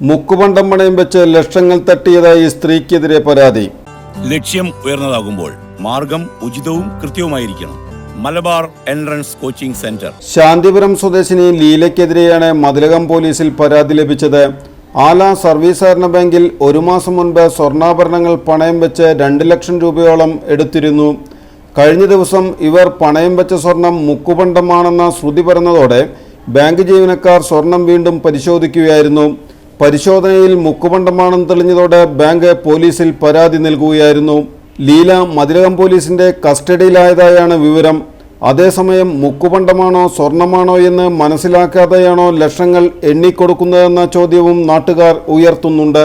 മുക്കുപണ്ടം പണയം വെച്ച് ലക്ഷങ്ങൾ തട്ടിയതായി സ്ത്രീക്കെതിരെ പരാതി. ലക്ഷ്യം ഉയർന്നതാകുമ്പോൾ മാർഗം ഉചിതവും കൃത്യവുമായിരിക്കണം. Malabar entrance coaching centre. Shanthipuram സ്വദേശിനി ലീലയ്ക്കെതിരെയാണ് മതിലകം പോലീസിൽ പരാതി ലഭിച്ചത്. ആല സർവീസ് സഹകരണ ബാങ്കിൽ ഒരു മാസം മുൻപ് സ്വർണാഭരണങ്ങൾ പണയം വെച്ച് രണ്ട് ലക്ഷം രൂപയോളം എടുത്തിരുന്നു. കഴിഞ്ഞ ദിവസം ഇവർ പണയം വെച്ച സ്വർണം മുക്കുപണ്ടമാണെന്ന ശ്രുതി പറഞ്ഞതോടെ ബാങ്ക് ജീവനക്കാർ സ്വർണം വീണ്ടും പരിശോധിക്കുകയായിരുന്നു. പരിശോധനയിൽ മുക്കുപണ്ടമാണെന്ന് തെളിഞ്ഞതോടെ ബാങ്ക് പോലീസിൽ പരാതി നൽകുകയായിരുന്നു. ലീല മതിലകം പോലീസിന്റെ കസ്റ്റഡിയിലായതായാണ് വിവരം. അതേസമയം മുക്കുപണ്ടമാണോ സ്വർണമാണോ എന്ന് മനസ്സിലാക്കാതെയാണോ ലക്ഷങ്ങൾ എണ്ണിക്കൊടുക്കുന്നതെന്ന ചോദ്യവും നാട്ടുകാർ ഉയർത്തുന്നുണ്ട്.